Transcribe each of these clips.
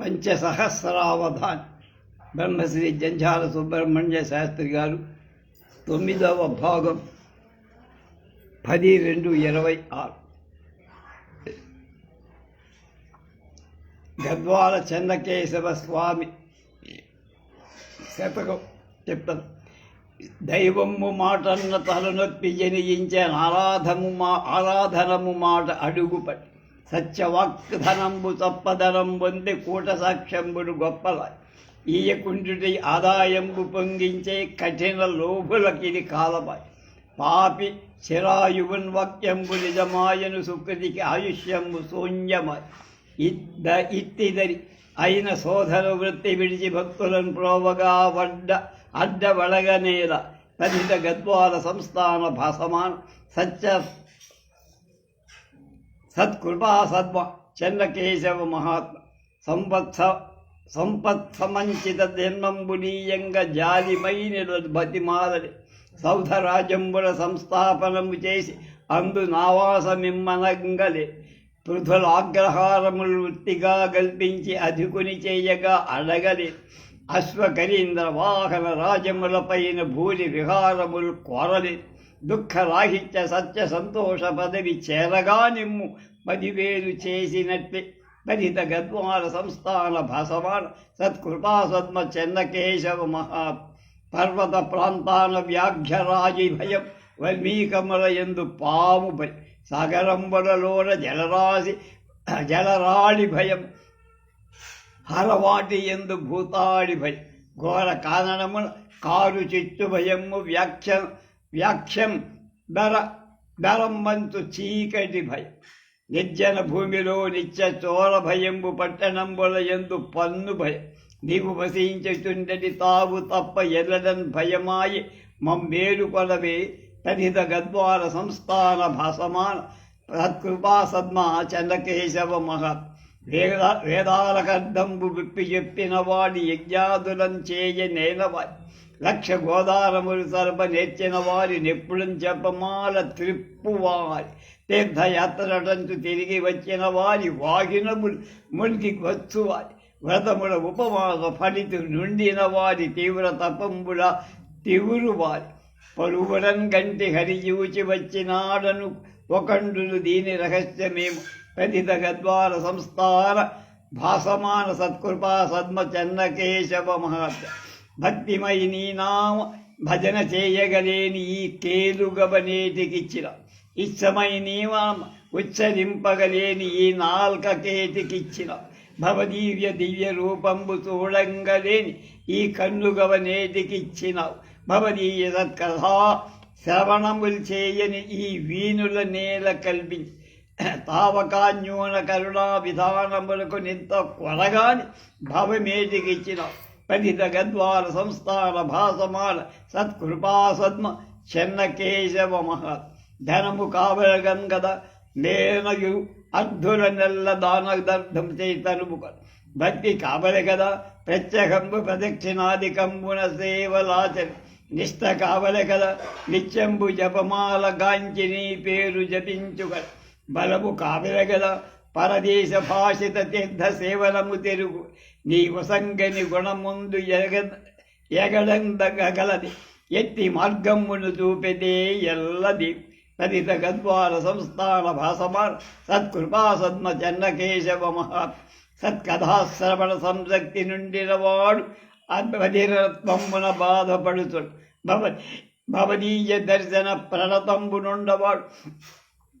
పంచసహస్రావధాన్. బ్రహ్మశ్రీ జంఝాల సుబ్రహ్మణ్య శాస్త్రి గారు తొమ్మిదవ భాగం పది రెండు ఇరవై ఆరు. గద్వాల చంద్రకేశవ స్వామి శతకం చెప్తాను. దైవము మాటన్న తలనొప్పి జనించే ఆరాధము మా ఆరాధనము మాట అడుగుపడి. సత్యవాక్ధనంబు తప్పదనం పొంది కూట సాక్ష్యంబుడు గొప్పల ఈయకుంటుటి ఆదాయంబు పొంగించే కఠిన లోభులకిది కాలమై పాపి చిరాయువున్ వాక్యంబు నిజమాయను సుకృతికి ఆయుష్యంబు శూన్యమాయి ఇద్ద ఇత్తిదరి అయిన శోధన వృత్తి విడిచి భక్తులను ప్రోవగా వడ్డ అడ్డ వడగనేల తదిత గద్వాల సంస్థాన భాసమాన సత్య సత్కృపా సద్మ చెన్నకేశవ మహాత్మ. సంపత్స సంపత్సమంచిత జన్మంబునీయంగ జాలిమైన బతిమాలని సౌధరాజంబుల సంస్థాపనము చేసి అందు నావాసమిమ్మనంగలే పృథులాగ్రహారములు వృత్తిగా కల్పించి అధికుని చేయగా అడగలి. అశ్వకరీంద్ర వాహన రాజములపైన భూరి విహారములు కోరలే. దుఃఖరాహిత్య సత్య సంతోష పదవి చేరగా నిమ్ము పదివేలు చేసినట్టే పరిత గద్వాల సంస్థాన భసవాణ సత్కృపా సద్మ చెన్నకేశవ మహా పర్వత ప్రాంతాన వ్యాఘ్యరాజి భయం వల్మీకమల ఎందు పాము భయం. సాగరంబులలోన జలరాశి జలరాళి భయం. హరవాటి ఎందు భూతాడి భయం. ఘోర కారణమున కారు చిట్టు భయము వ్యాఖ్య వ్యాఖ్యం బెర బెరంబంతు చీకటి భయం. నిర్జన భూమిలో నిత్య చోర భయంబు పట్టణంబుల ఎందు పన్ను భయం. నీవు వసించుచుండటి తావు తప్ప ఎల్లడన్ భయమాయి. మమ్మేలు కొలవే తదిత గద్వార సంస్థాన భాసమాన. సత్కృపా సద్మా చంద్రకేశవ మహత్ వేద వేదాలకర్ధంబు విప్పి చెప్పిన వాడి యజ్ఞాదులం చేయ నేనవాడి లక్ష గోదారములు సర్ప నేర్చిన వారి నెప్పుడం చెప్పమాల త్రిప్పువారి తీర్థయాత్రటంచు తిరిగి వచ్చిన వారి వాగినములు మునికి వచ్చువారి వ్రతముల ఉపవాస ఫలితు నుండిన వారి తీవ్ర తపంబుల తివురువారి. పలువురన్ గంటి హరియూచి వచ్చినాడను ఒకండులు దీని రహస్యమేమో కథిత గద్వార సంస్థాన భాసమాన సత్కృపా సద్మ చెన్నకేశవ మహాత్మ భక్తిమై నీ నామ భజన చేయగలేని ఈ కేలుగబనేటికిచ్చిన ఇచ్చమై నీవామ ఉచ్చరింపగలేని ఈ నాల్కకేటికిచ్చిన భవదీవ్య దివ్య రూపంబు చూడంగలేని ఈ కన్నుగవనేటికిచ్చినావు భవదీయ తత్కథా శ్రవణములు చేయని ఈ వీణుల నేల కల్పించి తావకాన్యూన కరుణా విధానములకు నింత కొరగాని భవమేటికిచ్చినావు పఠిత గద్వార సంస్థాన భాసమాల సత్కృపా సద్మ చెన్నకేశవ మహత్ ధనము కావలగం కదా నేనయు అర్ధుల నెల్ల దానదర్థం చేతనుము భక్తి కావలి కదా ప్రదక్షిణాది ప్రదక్షిణాదికంబున సేవలాచరి నిష్ట కావలి కదా నిత్యంబు జపమాల గాంచి నీ పేరు జపించుక బలము కావలి కదా పరదేశ భాషిత తీర్థ సేవలము తెరుగు. నీ వసంగని గుణముందు ఎగ ఎగడందగలది. ఎత్తి మార్గమును చూపెదే ఎల్లది. తదిత గద్వార సంస్థాన భాసమార్ సత్కృపా సద్మ చెన్నకేశవ మహా సత్కథాశ్రవణ సంశక్తి నుండినవాడు అద్భుతత్వమున బాధపడుతుడు భవ భవదీయ దర్శన ప్రణతంబునుండవాడు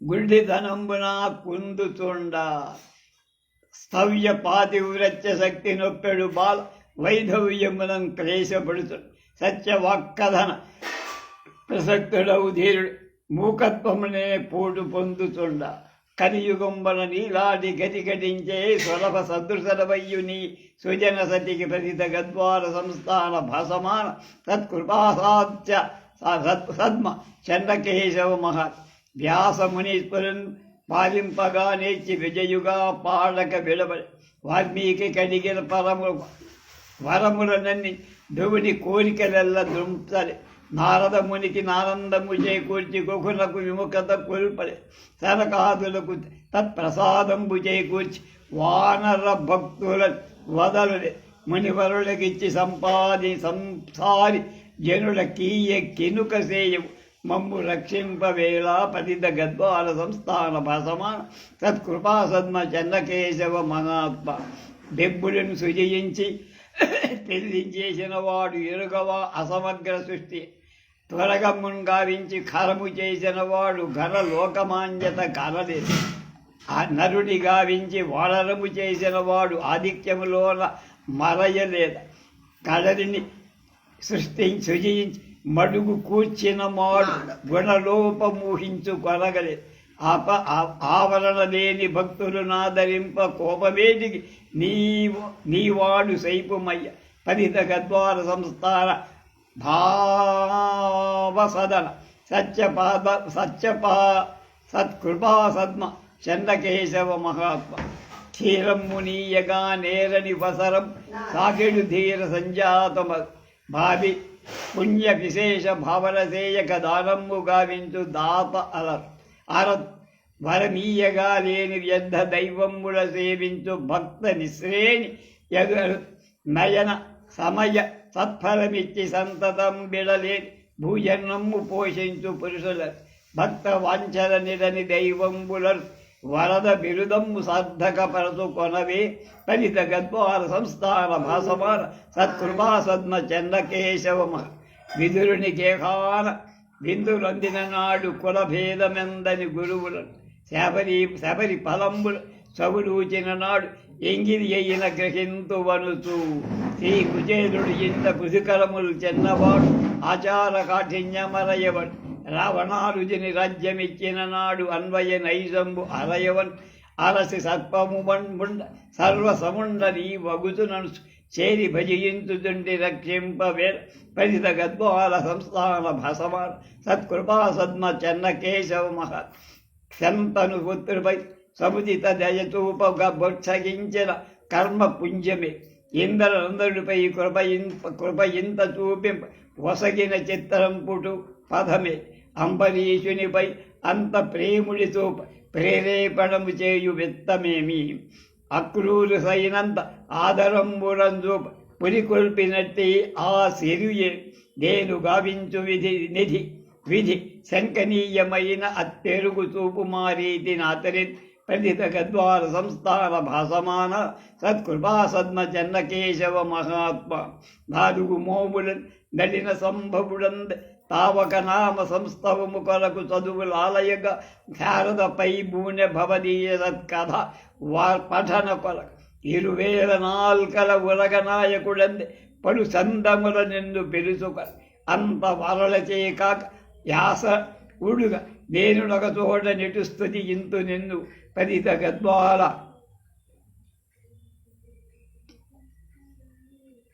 నుండవాడు గుడిధనంబున కుందుతుండ స్థవ్య పాతివ్రత్య శక్తి నొప్పెడు బాల వైధవ్యమునం క్లేశపడుతుడు సత్యవాక్కధన ప్రసక్తుడవు ధీరుడు. మూకత్వమునే పోటు పొందుతుండ. కలియుగంబల నీలాడి గతి గటించే సులభ సదృశలవయ్యుని సుజన సతికి ప్రసిద్ధ గద్వార సంస్థాన భాసమాన సత్కృపాసాధ్య సద్మ చంద్రకేశవ మహత్ వ్యాసమునీశ్వరున్ పాలింపగా నేర్చి విజయుగా పాడక విడవ వాల్మీకి కడిగిన పరము వరములనన్ని దువుని కోరికలెల్ల దృంసలే నారద మునికి నానందము చేకూర్చి కుకులకు విముఖత కొల్పలే. సనకాదులకు తత్ప్రసాదంబు చేకూర్చి వానర భక్తుల వదలు మునివరులకిచ్చి సంపాది సంసారి జనుల కీయ కినుక సేయవు. మమ్ము రక్షింపవేళా పతిత గద్వాల సంస్థాన భాసమాన తత్కృపా సద్మ చంద్రకేశవ మహాత్మ. దెబ్బులను సుజయించి పెళ్ళించేసిన వాడు ఎరుగవా అసమగ్ర సృష్టి. త్వరగమ్మును గావించి ఖరము చేసిన వాడు ఘన లోకమాన్యత కలలేదు ఆ నరుడి గావించి వాడరము చేసిన వాడు ఆధిక్యములోన మరయలేద. కడలిని సృష్టించి సృజించి మడుగు కూర్చిన మాడు గుణలోపమూహించు కొనగలే. ఆప ఆవరణ లేని భక్తులు నాదరింప కోపవేదికి నీవు నీవాడు సైపుమయ్య. ఫలిత గద్వార సంస్థాన భావసదన. సత్యపాద సత్యపా సత్కృపా సద్మ చంద్రకేశవ మహాత్మ. క్షీరమునీయగా నేరని వసరం సాకెడు ధీర సంజాతమ. భావి పుణ్య విశేష భావనసేయక దానమ్ము గావించు దాత అలర్ అరత్ వరమీయగా లేని వ్యర్థ దైవముల సేవించు భక్త నిశ్రేణి ఎదురు నయన సమయ సత్ఫలమిచ్చి సంతతం బిడలేని భూజన్మము పోషించు పురుషుల భక్త వాంఛల నిరని దైవంబులర్ వరద బిరుదమ్ము సార్థక పరచు కొనవే ఫలిత గద్వార సంస్థాన భాసమాన సత్కృపా సద్మ చంద్రకేశవమ విదురుని కేఖాన బిందులందిన నాడు కులభేదమెందని గురువులను శబరి శబరి ఫలంబులు సవులూచిన నాడు ఎంగిరి అయిన గ్రహింతు వనుచు. శ్రీ కుచేరుడు ఇంత కుశికరములు చెన్నవాడు ఆచార కాఠిన్యమరయవడు. రావణారుజుని రాజ్యమిచ్చిన నాడు అన్వయ నైజంబు అలయవన్ అలసి సర్పముండ ముండ సర్వసముండ నీ వగుతు చేరి భజయించుతుండి రక్షింపవే పరిత గద్వాల సంస్థాన భసమాన సత్కృపా సద్మ చెన్నకేశవ మహ శంతను పుత్రుపై సముదిత దయచూపగా బొత్సగించిన కర్మ పుంజమే. ఇంద్రనందరుడిపై కృప ఇంత కృప ఇంత చూపింప వసగిన చిత్రం పుటు పదమే అంబరీషునిపై అంత ప్రేముడితో ప్రేరేపణము చేయు విత్తమేమి అక్రూరు సైనంత ఆదరంబురందు పులికొల్పినట్టి ఆ సిరియే నేను గావించు విధి నిధి విధి శంకనీయమైన అత్తెరుగు చూపు మారీతి నాతరి పండిత గద్వార సంస్థాన భాసమాన సత్కృపా సద్మ చెన్నకేశవ మహాత్మ. నాలుగు మోములన్ నడిన సంభవుడంద తావక నామ సంస్థవము కొరకు చదువులాలయగా శారదపై బూనె భవదీయ సత్కథ వా పఠన కొరకు. ఇరువేల నాల్కల ఉలగ నాయకుడంది పడు సందముల నిన్ను పిలుచుక అంత వరలచే కాక యాస ఉడుగ. నేను నొక చోట నిటుస్తుంది ఇంతు నిన్ను పరిత గద్వాల.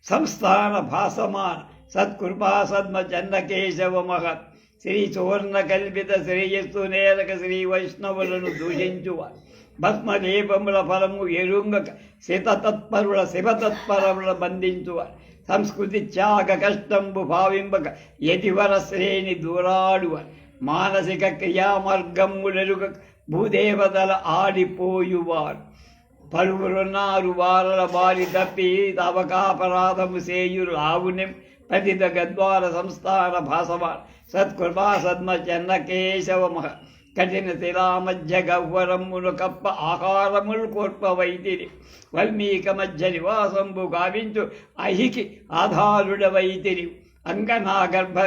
సంస్థాన భాసమాన సత్కృపా సద్మ చంద్రకేశవ మహత్. శ్రీ సువర్ణ కల్పిత శ్రేయస్సు నేరక శ్రీ వైష్ణవులను దూషించువ భస్మదీపముల ఫలము ఎరుంగక శితతత్పరుల శివతత్పరముల బంధించువ సంస్కృతి త్యాగ కష్టంబు భావింపక యతివర శ్రేణి దూరాడువ మానసిక క్రియామార్గములెరుగ భూదేవతల ఆడిపోయువారు పలువురున్నారు వారల బారి తప్పి తవకాపరాధము సేయురు ఆవునిం పతిత గద్వార సంస్థాన భాసవాన్ సత్కృపా సద్మ చెన్న కేశవ మహ కఠిన శిలామధ్య గవ్వరమ్ములు కప్ప ఆహారములు కోట్ప వైతిరి వల్మీక మధ్య నివాసంబు గావించు అహికి ఆధారుడ వైతిరి అంగనా గర్భ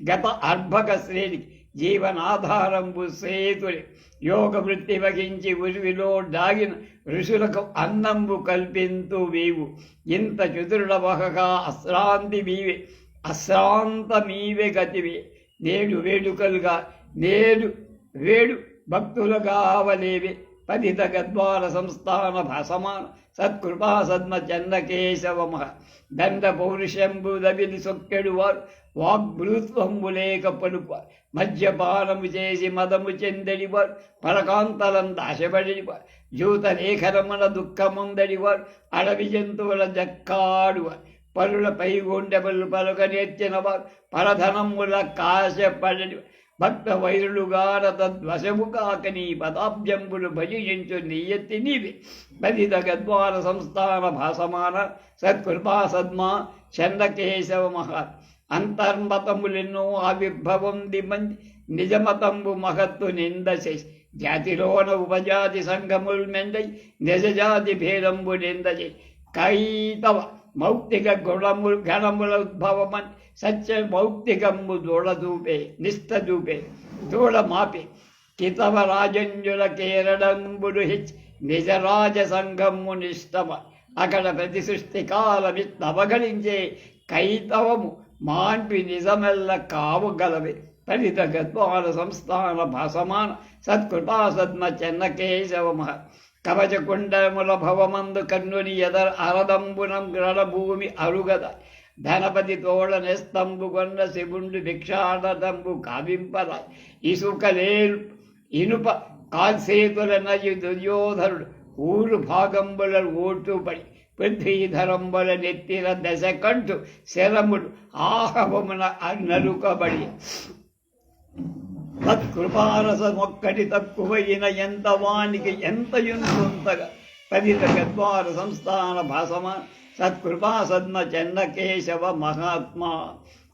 గత అర్భక శ్రేణికి జీవనాధారంబు సేతుడి యోగ వృత్తి వహించి ఉరివిలో దాగిన ఋషులకు అన్నంబు కల్పింతు వీవు. ఇంత చతురుడ వహగా అశ్రాంతి మీవే అశ్రాంత మీవే గతివే. నేడు వేడుకలుగా నేడు వేడు భక్తులు కావలేవే పదిత గద్వార సంస్థాన సమాన సత్కృపా సద్మ చంద్రకేశవమ దండ పౌరుషంబు దవిని సొక్కెడు వారు వాగ్భృత్వంబు లేక పలుకు మద్యపానము చేసి మదము చెందడివారు పరకాంతలంత ఆశపడివారు జూత లేఖరమున దుఃఖముందడివారు అడవి జంతువుల జక్కాడువారు. పరుల పై గుండెబలు పలుక నేర్చిన వారు పరధనముల కాశపడడివారు భక్త వైరులుగార తద్వశము కాక నీ పదాబ్జంబులు భజించు నీయత్తి నీవి. బదిత గద్వార సంస్థాన భాసమాన సత్కృపా సద్మా చందకేశవ మహా. అంతర్మతములెన్నో ఆవిర్భవం దిమంది నిజమతంబు మహత్తు నిందశే జాతిలోన ఉపజాతి సంఘముల్ మెందై నిజజాతి భేదంబు నిందజే కైతవ మౌక్తిక గుణము గణముల ఉద్భవమన్ సత్య మౌక్తికంబు దూడదూపే చూపే దూడమాపి కితవ రాజంజుల కేరడంబుడు హెచ్ నిజరాజ సంఘము నిష్టమ. అక్కడ ప్రతి సృష్టి కాలమి అవగణించే కైతవము మాన్పి నిజమెల్ల కావగలవే ఫలిత గద్వాన సంస్థాన భాసమాన సత్కృపా సద్మ చెన్నకేశవ కవచ కవచకుండముల భవమందు కన్నుని ఎదర అరదంబునం గ్రడభూమి అరుగద. ధనపతి తోడ నెస్తంబు కొండ శివుండు భిక్షాడదంబు కావింపద. ఇసుకలేలు ఇనుప కాల్సేతుల నయు దుర్యోధనుడు ఊరు భాగంబుల ఓటుపడి పృథ్వీధరంబుల నెత్తిన దశ కంటు శరముడు ఆహవమున నరుకబడి సత్కృపారసమొక్కటి తక్కువైన ఎంత వానికి ఎంత యుంతగా పదిత గద్వార సంస్థాన భాసమ సత్కృపా సద్మ చెన్నకేశవ మహాత్మా.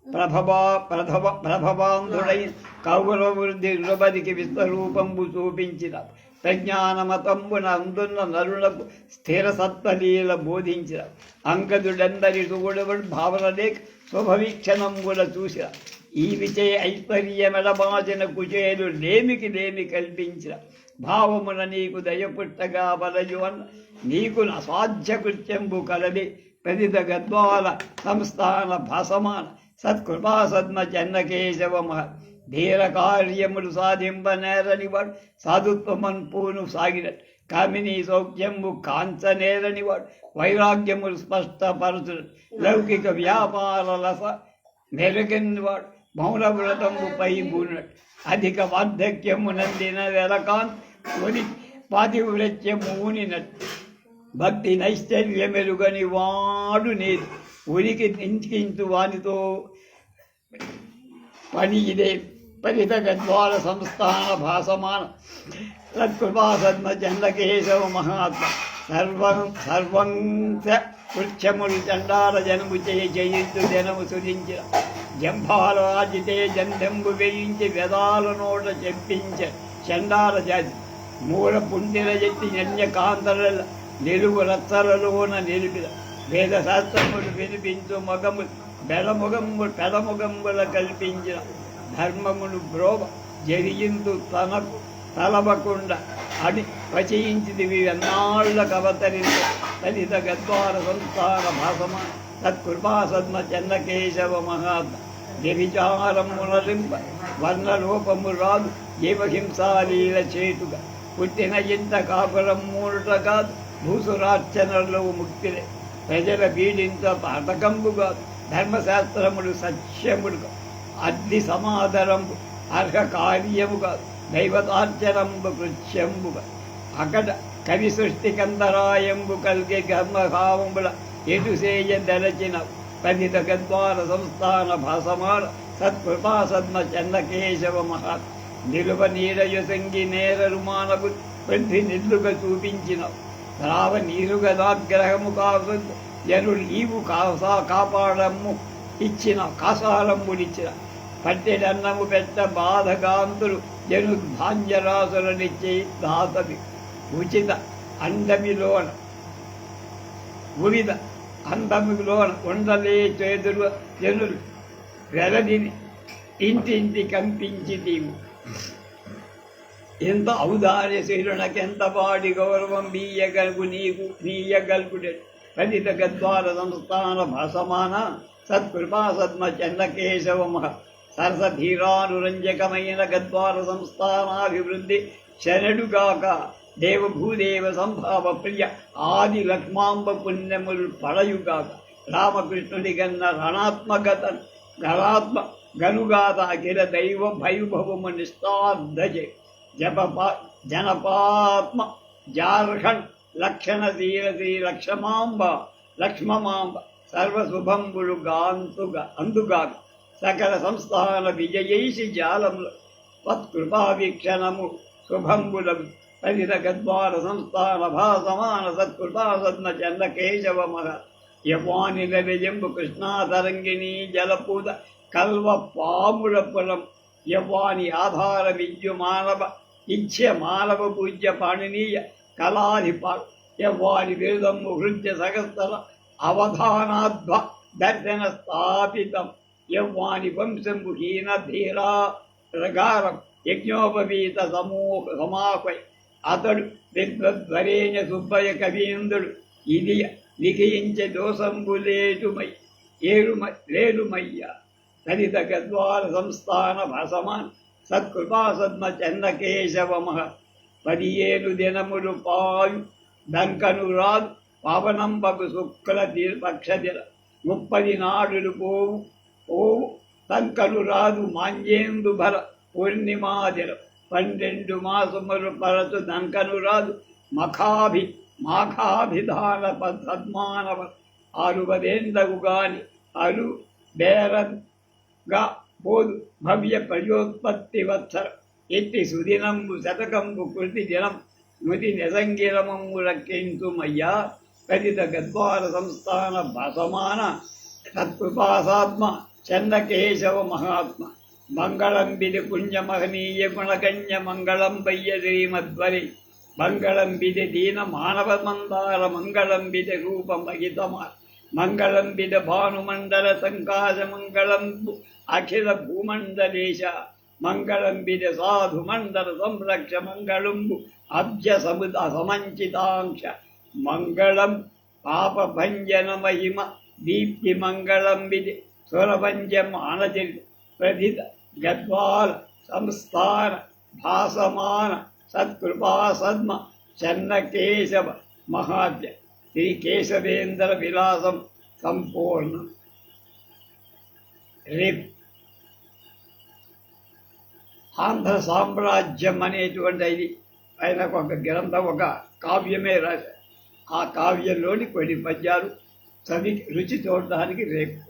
ప్రభవా ప్రథవ ప్రభవాంధుడై కౌరవ వృద్ధి నృపదికి విశ్వరూపంబు చూపించిన ప్రజ్ఞానమతంబున అందున్న నరులకు స్థిర సత్వలీల బోధించిన అంకదుడందరి చూడబడి భావన లేక శుభవీక్షణంబుల చూసిన ఈ విజయ ఐశ్వర్యమెడబాచిన కుచేలు లేమికి లేమి కల్పించిన. భావమున నీకు దయపుట్టగా వలయువన్ నీకు అసాధ్య కృత్యంబు కలది. పెదిద గద్వాల సంస్థాన భాసమాన. సత్కృపా సద్మ చెన్నకేశవ ధీర కార్యములు సాధింపనేరని వాడు సాధుత్వమన్ పూను సాగిన. కామిని సౌఖ్యము కాంచనేరని వాడు వైరాగ్యములు స్పష్టపరచు లౌకిక వ్యాపార లస మెరుగని వాడు మౌన వ్రతముపై బూనట్ అధిక వార్ధక్యము నందిన వెలకాంత్ కొని పాతివ్రత్యము ఊనినట్ భక్తి నైశ్చర్యమెరుగని వాడు నేను ఉనికి నింకించు వానితో పని ఇదే పరిత గద్వాల సంస్థాన భాసమాన సత్కృపా సద్మ చంద్రకేశవ మహాత్మ సర్వం సర్వం కృత్యములు దండార జనము చేయ జయించు జనము సురించిన జంభాలు రాజితే జంధంబు వేయించి వెదాల నోట చెప్పించ. చండార జాతి మూల పుండిల ఎత్తి నన్యకాంతల నిలువు రత్తలలోన నిలిపిన వేద శాస్త్రములు వినిపించు మగము బెడముగము పెడముగముల కల్పించిన ధర్మమును బ్రోవ జరిగిందు తనకు తలవకుండా అని వచయించిదివి ఎన్నాళ్ళకు అవతరించ లలిత గద్వార సంస్థాన భాసమ సత్కృపా సద్మ చంద్రకేశవ మహాత్మ. వ్యభిచారమునలింప వర్ణలోపము రాదు జీవహింసాలీల చేతుగా. పుట్టిన ఇంత కాపురం మూడుట కాదు భూసురార్చనలో ముక్తిలే. ప్రజల పీడింత పాతకంబు కాదు ధర్మశాస్త్రములు సత్యములు అగ్ని సమాదరంబు అర్హ కార్యము కాదు దైవతార్చనంబు కృత్యంబు అకట కవి సృష్టి కందరాయంబు కలిగే కర్మభావంబుల ఎటుసేయ దలచిన పండిత గద్వార సంస్థాన భాసమాన సత్కృపా సద్మ చంద్రకేశవ మహా నిలువ నీరయు సంగి నేరరు మానవు నిల్లుగా చూపించిన రావ నీరుగా దాగ్రహము కాసు జనుడు నీవు కాసా కాపాడము ఇచ్చిన కాసాలంబుడిచ్చిన పట్టెడన్నము పెట్ట బాధగాంతులు జను ధాన్యరాసులనిచ్చే దాతవి. ఉచిత అండమిలోన ఉరిద అందమిలోన ఉండలే చేతులు జనులు. వెలదిని ఇంటింటి కంపించి తీము ఎంత ఔదార్యశీలునకెంత పాడి గౌరవం బీయగలుగు నీకు నీయగలుగుడే ఫలిత గద్వార సంస్థాన భాసమాన సత్కృపా సద్మ చంద్రకేశవ సరసధీరానురంజకమైన గద్వార సంస్థానాభివృద్ధి శరణుగాక దేవభూదేవ సంభావ ప్రియ ఆది లక్ష్మాంబ పుణ్యములు పడయుగాక రామకృష్ణుడి గన్న రణాత్మగత గణాత్మ గనుగాత అఖిల దైవ భైభవము నిస్తార్థజే జపపా జనపాత్మ జార్ఖండ్ లక్షణ తీర శ్రీ లక్ష్మాంబ లక్ష్మమాంబ సర్వశుభంబులు గాంతుగా అందుగాక. సకల సంస్థాన విజయైసి జాలంలో తత్కృపావీక్షణము శుభంబులం తదిత గద్వార సంస్థాన భాసమాన సత్కృపా సత్న చంద్ర కేశవ మహ యవాని నవ్యంబు కృష్ణాతరంగిణీ జలపూత కల్వ పాముల పులం. యవ్వాని ఆధార విద్యు మానవ ఇచ్చ మానవ పూజ్య పాణినీయ కళాధిప యవ్వాని బిరుదము హృద్య సహస్ర అవధానాధ్వ దర్శన స్థాపితం. యవ్వాని వంశంబు హీన ప్రగారం యజ్ఞోపవీత సమూహ సమాపై అతడు విద్వద్వరేణ సుబ్బయ కవీంద్రుడు. ఇది లిఖించే దోషంబు లేటుమై ఏరుమ లేరుమయ్య. గద్వార సంస్థాన భసమాన్ సత్కృపా సద్మ చందకేశవమహ పదిహేను దినములు పాయు దంకను రాదు. పవనంబకు శుక్ల పక్షదిర ముప్పది నాడులు పోవు. పోవు తంకను రాదు మాంజేందు భర పూర్ణిమాదిర పన్నెండు మాసములు పరచు దంకను రాదు మఖాభి మాఖాభిధాన పద్మానవ ఆరువదేందగు గాని అరు బేరగా పోదు భవ్య ప్రయోత్పత్తి వత్సర. ఎట్టి సుదినంబు శతకంబు కృతి దినం నుతి నిసంగిరమము రక్షించుమయ్యా కథిత గద్వార సంస్థాన భాసమాన సత్కృపాసాత్మ చందకేశవ మహాత్మ. మంగళం విధి పుణ్యమహనీయ గుణగణ్య మంగళం పయ్య శ్రీమధ్వరి మంగళం విధి దీన మానవ మందార మంగళం విధి రూపమహితమార్. మంగళం విధ భానుమండల సంకాశ మంగళం అఖిల భూమండలేశ. మంగళం విధ సాధుమండల సంరక్ష మంగళంబు అబ్జ సముద సమంచితాంక్ష మంగళం పాపభంజన మహిమ దీప్తి మంగళం విధి సురభంజం అనతి ప్రథిత గద్వాల సంస్థాన భాసమాన సత్కృపా సద్మ చెన్నకేశవ మహాద్య శ్రీ కేశవేంద్ర విలాసం సంపూర్ణం రేపు ఆంధ్ర సామ్రాజ్యం అనేటువంటి ఇది ఆయన ఒక గ్రంథం ఒక కావ్యమే రాశారు. ఆ కావ్యంలోని కొన్ని పద్యాలు చదివి రుచి చూడడానికి రేపు.